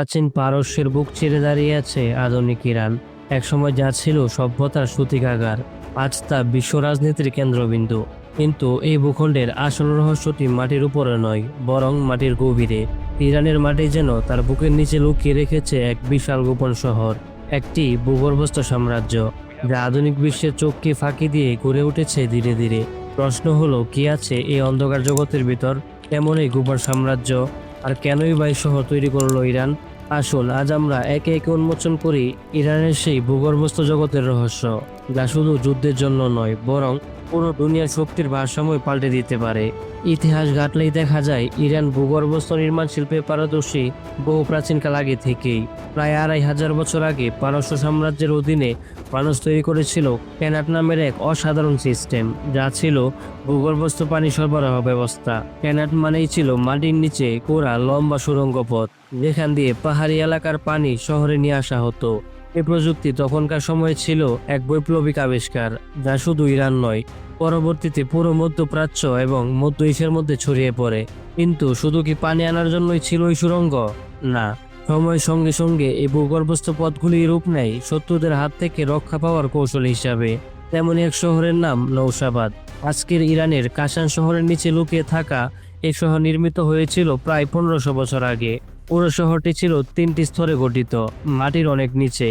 প্রাচীন পারস্যের বুক ছেড়ে দাঁড়িয়ে আছে আধুনিক ইরান। একসময় যা ছিল সভ্যতার সূতিকাগার, আজ তা বিশ্ব রাজনীতির কেন্দ্রবিন্দু। কিন্তু এই ভূখণ্ডের আসল রহস্যটি মাটির উপরে নয়, বরং মাটির গভীরে। ইরানের মাটি যেন তার বুকের নিচে লুকিয়ে রেখেছে এক বিশাল গোপন শহর, একটি ভূগর্ভস্থ সাম্রাজ্য, যা আধুনিক বিশ্বের চোখকে ফাঁকি দিয়ে গড়ে উঠেছে ধীরে ধীরে। প্রশ্ন হলো, কি আছে এই অন্ধকার জগতের ভিতর? কেমন এই গোপন সাম্রাজ্য? আর কেনই বা এই শহর তৈরি করল ইরান? আসুন আজ আমরা একে একে উন্মোচন করি ইরানের সেই ভূগর্ভস্থ জগতের রহস্য, যা শুধু যুদ্ধের জন্য নয়, বরং পুরো দুনিয়ার শক্তির ভারসাম্য পাল্টে দিতে পারে। ইতিহাস ঘাটলেই দেখা যায়, ইরান ভূগর্ভস্থ নির্মাণ শিল্পে পারদর্শী বহু প্রাচীনকাল আগে থেকেই। প্রায় আড়াই হাজার বছর আগে পারস্য সাম্রাজ্যের অধীনে মানুষ তৈরি করেছিল ক্যানাট নামের এক অসাধারণ সিস্টেম, যা ছিল ভূগর্ভস্থ পানি সরবরাহ ব্যবস্থা। ক্যানাট মানেই ছিল মাটির নিচে কোরা লম্বা সুড়ঙ্গ পথ যেখান দিয়ে পাহাড়ি এলাকার পানি শহরে নিয়ে আসা হতো। এই প্রযুক্তি তখনকার সময়ে ছিল এক বৈপ্লবিক আবিষ্কার, যা শুধু ইরান নয়, পরবর্তীতে পুরো মধ্যপ্রাচ্য এবং মধ্য এশিয়ার মধ্যে ছড়িয়ে পড়ে। কিন্তু শুধু কি পানি আনার জন্যই ছিল এই সুড়ঙ্গ না, সময়ের সঙ্গে সঙ্গে এই ভূগর্ভস্থ পথগুলি রূপ নেয় শত্রুদের হাত থেকে রক্ষা পাওয়ার কৌশল হিসাবে। তেমনই এক শহরের নাম নৌশাবাদ আজকের ইরানের কাশান শহরের নিচে লুকিয়ে থাকা এই শহর নির্মিত হয়েছিল প্রায় পনেরোশো বছর আগে। পুরো শহরটি ছিল তিনটি স্তরে গঠিত। মাটির অনেক নিচে।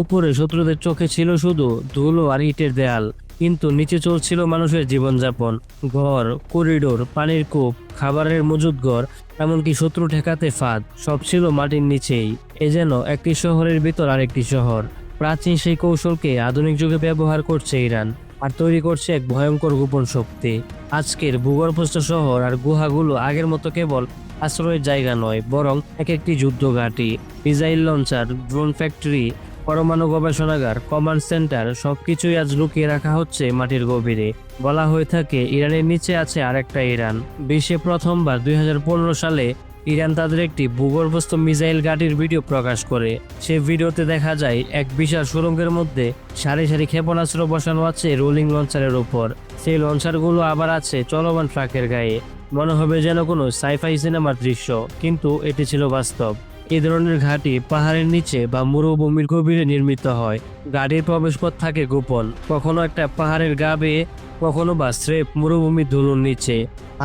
উপরে শত্রুদের চোখে ছিল শুধু ধুলো আর ইটের দেয়াল, কিন্তু নিচে চলছিল মানুষের জীবনযাপন। ঘর, করিডোর, পানির কূপ, খাবারের মজুদ ঘর এমনকি শত্রু ঠেকাতে ফাঁদ, সব ছিল মাটির নিচেই। এ যেন একটি শহরের ভিতর আরেকটি শহর। প্রাচীন সেই কৌশলকে আধুনিক যুগে ব্যবহার করছে ইরান, আর তৈরি করছে এক ভয়ঙ্কর গোপন শক্তি। আজকের ভূগর্ভস্থ শহর আর গুহাগুলো আগের মতো কেবল আশ্রয়ের জায়গা নয়, বরং এক একটি যুদ্ধ ঘাঁটি মিসাইল লঞ্চার, ড্রোন ফ্যাক্টরি, পরমাণু গবেষণাগার, কমান্ড সেন্টার, সবকিছুই আজ লুকিয়ে রাখা হচ্ছে মাটির গভীরে। বলা হয়ে থাকে, ইরানের নিচে আছে আরেকটা ইরান। বিশ্বে প্রথমবার দুই হাজার পনেরো সালে ইরান তাদের একটি ভূগর্ভস্থ মিসাইল ঘাঁটির ভিডিও প্রকাশ করে। সে ভিডিওতে দেখা যায়, এক বিশাল সুরঙ্গের মধ্যে সারি সারি ক্ষেপণাস্ত্র বসানো আছে রোলিং লঞ্চারের উপর। সেই লঞ্চারগুলো আবার আছে চলমান ট্রাকের গায়ে। মনে হবে যেন কোনো সাইফাই সিনেমার দৃশ্য, কিন্তু এটি ছিল বাস্তব। এই ধরনের ঘাঁটি পাহাড়ের নিচে বা মরুভূমির গভীরে নির্মিত হয়। গাড়ির প্রবেশপথ থাকে গোপন, কখনো একটা পাহাড়ের গা বেয়ে, কখনো বা স্রেফ মরুভূমির ধুলোর নিচে।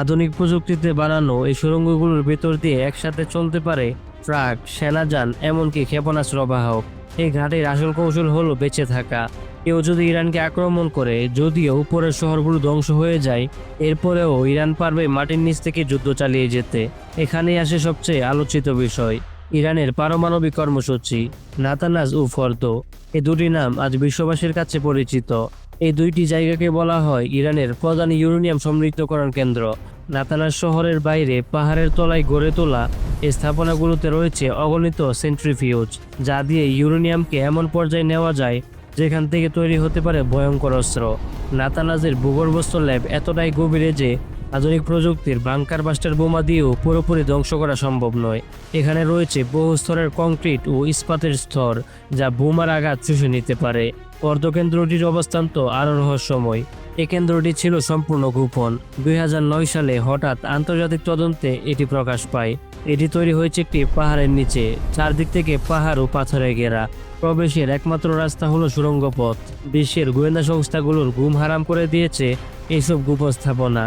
আধুনিক প্রযুক্তিতে বানানো এই সুড়ঙ্গগুলোর ভেতর দিয়ে একসাথে চলতে পারে ট্রাক, সেনাযান, এমনকি ক্ষেপণাস্ত্র বাহক। এই ঘাটের আসল কৌশল হলো বেঁচে থাকা। কেউ যদি ইরানকে আক্রমণ করে, যদিও উপরের শহরগুলো ধ্বংস হয়ে যায়, এরপরেও ইরান পারবে মাটির নিচ থেকে যুদ্ধ চালিয়ে যেতে। এখানেই আসে সবচেয়ে আলোচিত বিষয়, ইরানের পারমাণবিক কর্মসূচি। নাতানাজ ও ফর্দ, এ দুটি নাম আজ বিশ্ববাসীর কাছে পরিচিত। এই দুইটি জায়গাকে বলা হয় ইরানের প্রধান ইউরেনিয়াম সমৃদ্ধকরণ কেন্দ্র। নাতানাজ শহরের বাইরে পাহাড়ের তলায় গড়ে তোলা এই স্থাপনাগুলোতে রয়েছে অগণিত সেন্ট্রিফিউজ, যা দিয়ে ইউরেনিয়ামকে এমন পর্যায়ে নেওয়া যায় যেখান থেকে তৈরি হতে পারে ভয়ঙ্কর অস্ত্র। নাতানাজের ভূগর্ভস্থ ল্যাব এতটাই গভীরে যে, আধুনিক প্রযুক্তির বাংকার বাস্টার বোমা দিয়েও পুরোপুরি ধ্বংস করা সম্ভব নয়। এখানে রয়েছে বহু স্তরের কংক্রিট ও ইস্পাতের স্তর, যা বোমার আঘাত চুষে নিতে পারে। অর্ধকেন্দ্রটির অবস্থান তো আরও রহস্যময়। এই কেন্দ্রটি ছিল সম্পূর্ণ গোপন। দুই হাজার নয় সালে হঠাৎ আন্তর্জাতিক তদন্তে এটি প্রকাশ পায়। এটি তৈরি হয়েছে একটি পাহাড়ের নিচে, চারদিক থেকে পাহাড় ও পাথরে ঘেরা। প্রবেশের একমাত্র রাস্তা হলো সুড়ঙ্গ পথ বিশ্বের গোয়েন্দা সংস্থাগুলোর ঘুম হারাম করে দিয়েছে এইসব উপস্থাপনা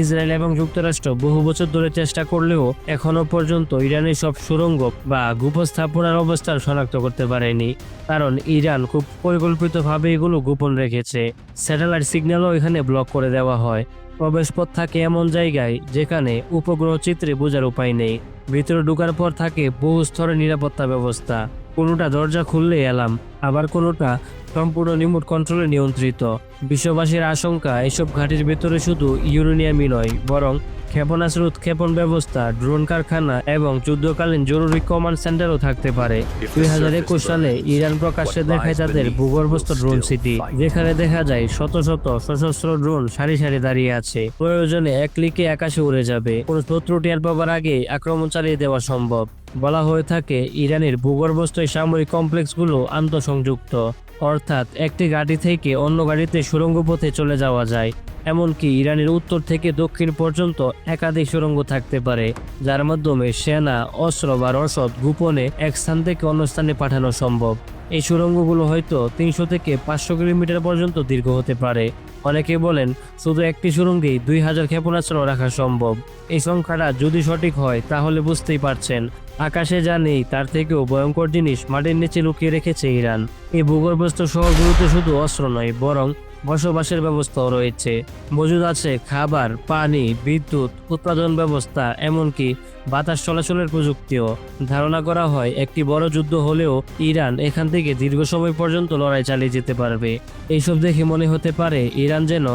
ইসরায়েল এবং যুক্তরাষ্ট্র বহু বছর ধরে চেষ্টা করলেও এখনও পর্যন্ত ইরানের সব সুড়ঙ্গ বা গুপস্থাপনার অবস্থান শনাক্ত করতে পারেনি, কারণ ইরান খুব পরিকল্পিতভাবে এগুলো গোপন রেখেছে। স্যাটেলাইট সিগন্যালও এখানে ব্লক করে দেওয়া হয়। প্রবেশপথ থাকে এমন জায়গায় যেখানে উপগ্রহ চিত্রে বোঝার উপায় নেই। ভিতরে ঢোকার পর থাকে বহু স্তরের নিরাপত্তা ব্যবস্থা। কোনোটা দরজা খুললে এলাম আবার কোনোটা সম্পূর্ণ রিমোট কন্ট্রোলে নিয়ন্ত্রিত। বিশ্ববাসীর আশঙ্কা এসব ঘাটির ভেতরে শুধু ইউরেনিয়ামই নয় বরং ক্ষেপণাস্ত্র উৎক্ষেপণ ব্যবস্থা ড্রোন কারখানা এবং যুদ্ধকালীন জরুরি কমান্ড সেন্টারও থাকতে পারে। দুই হাজার একুশ সালে ইরান প্রকাশ্যে দেখায় তাদের ভূগর্ভস্থ ড্রোন সিটি যেখানে দেখা যায় শত শত সশস্ত্র ড্রোন সারি সারি দাঁড়িয়ে আছে। প্রয়োজনে এক ক্লিকে আকাশে উড়ে যাবে। কোনো শত্রু টের পাবার আগে আক্রমণ চালিয়ে দেওয়া সম্ভব। বলা হয়ে থাকে, ইরানের ভূগর্ভস্থ সামরিক কমপ্লেক্সগুলো আন্তঃসংযুক্ত। অর্থাৎ, একটি গাড়ি থেকে অন্য গাড়িতে সুড়ঙ্গ পথে চলে যাওয়া যায়। এমনকি ইরানের উত্তর থেকে দক্ষিণ পর্যন্ত একাধিক সুড়ঙ্গ থাকতে পারে, যার মাধ্যমে সেনা, অস্ত্র বা রসদ গোপনে এক স্থান থেকে অন্য স্থানে পাঠানো সম্ভব। এই সুড়ঙ্গগুলো হয়তো তিনশো থেকে পাঁচশো কিলোমিটার পর্যন্ত দীর্ঘ হতে পারে। অনেকে বলেন, শুধু একটি সুড়ঙ্গেই দুই হাজার ক্ষেপণাস্ত্র রাখা সম্ভব। এই সংখ্যাটা যদি সঠিক হয়, তাহলে বুঝতেই পারছেন, আকাশে যা নেই, তার থেকেও ভয়ঙ্কর জিনিস মাটির নিচে লুকিয়ে রেখেছে ইরান। এই ভূগর্ভস্থ শহরগুলোতে শুধু অস্ত্র নয়, বরং বসবাসের ব্যবস্থাও রয়েছে। মজুদ আছে খাবার, পানি, বিদ্যুৎ, উৎপাদন ব্যবস্থা, এমনকি বাতাস চলাচলের প্রযুক্তিও। ধারণা করা হয়, একটি বড় যুদ্ধ হলেও ইরান এখান থেকে দীর্ঘ সময় পর্যন্ত লড়াই চালিয়ে যেতে পারবে। এইসব দেখে মনে হতে পারে, ইরান যেন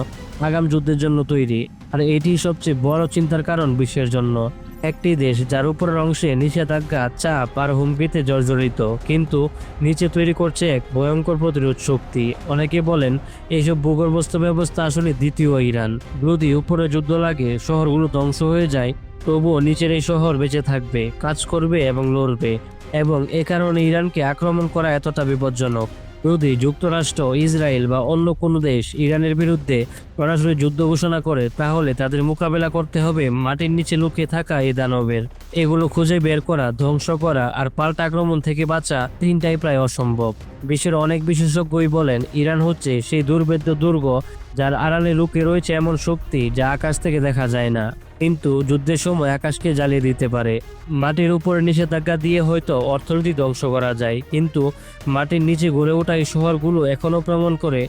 আগাম যুদ্ধের জন্য তৈরি, আর এটি সবচেয়ে বড় চিন্তার কারণ বিশ্বের জন্য। একটি দেশ যার উপরের অংশে নিষেধাজ্ঞা, চাপ আর হুমকিতে জর্জরিত। কিন্তু নিচে তৈরি করছে এক ভয়ঙ্কর প্রতিরোধ শক্তি। অনেকে বলেন, এইসব ভূগর্ভস্থ ব্যবস্থা আসলে দ্বিতীয় ইরান। যদি উপরে যুদ্ধ লাগে, শহরগুলো ধ্বংস হয়ে যায়, তবুও নিচের এই শহর বেঁচে থাকবে, কাজ করবে এবং লড়বে। এবং এ কারণে ইরানকে আক্রমণ করা এতটা বিপজ্জনক। যদি যুক্তরাষ্ট্র, ইসরায়েল বা অন্য কোনো দেশ ইরানের বিরুদ্ধে সরাসরি যুদ্ধ ঘোষণা করে, তাহলে তাদের মোকাবেলা করতে হবে মাটির নিচে লুকিয়ে থাকা এই দানবের। এগুলো খুঁজে বের করা, ধ্বংস করা আর পাল্টা আক্রমণ থেকে বাঁচা তিনটাই প্রায় অসম্ভব। বিশ্বের অনেক বিশেষজ্ঞই বলেন, ইরান হচ্ছে সেই দুর্ভেদ্য দুর্গ যার আড়ালে লুকিয়ে রয়েছে এমন শক্তি যা আকাশ থেকে দেখা যায় না। কিন্তু যুদ্ধের সময় আকাশকে জ্বালিয়ে দিতে পারে। মাটির উপরে নিষেধাজ্ঞা দিয়ে হয়তো অর্থনীতি ধ্বংস করা যায়, কিন্তু মাটির নিচে গড়ে ওঠা এই শহরগুলো এখনও প্রমাণ করে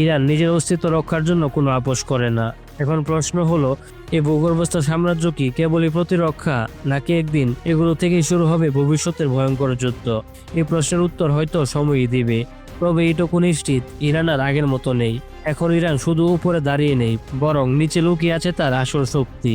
ইরান নিজের অস্তিত্ব রক্ষার জন্য কোনো আপোষ করে না। এখন প্রশ্ন হলো এই ভূগর্ভস্থ সাম্রাজ্য কি কেবলই প্রতিরক্ষা, নাকি একদিন এগুলো থেকেই শুরু হবে ভবিষ্যতের ভয়ঙ্কর যুদ্ধ? এই প্রশ্নের উত্তর হয়তো সময়ই দিবে। তবে এটুকু নিশ্চিত, ইরান আর আগের মতো নেই। এখন ইরান শুধু উপরে দাঁড়িয়ে নেই, বরং নিচে লুকিয়ে আছে তার আসল শক্তি।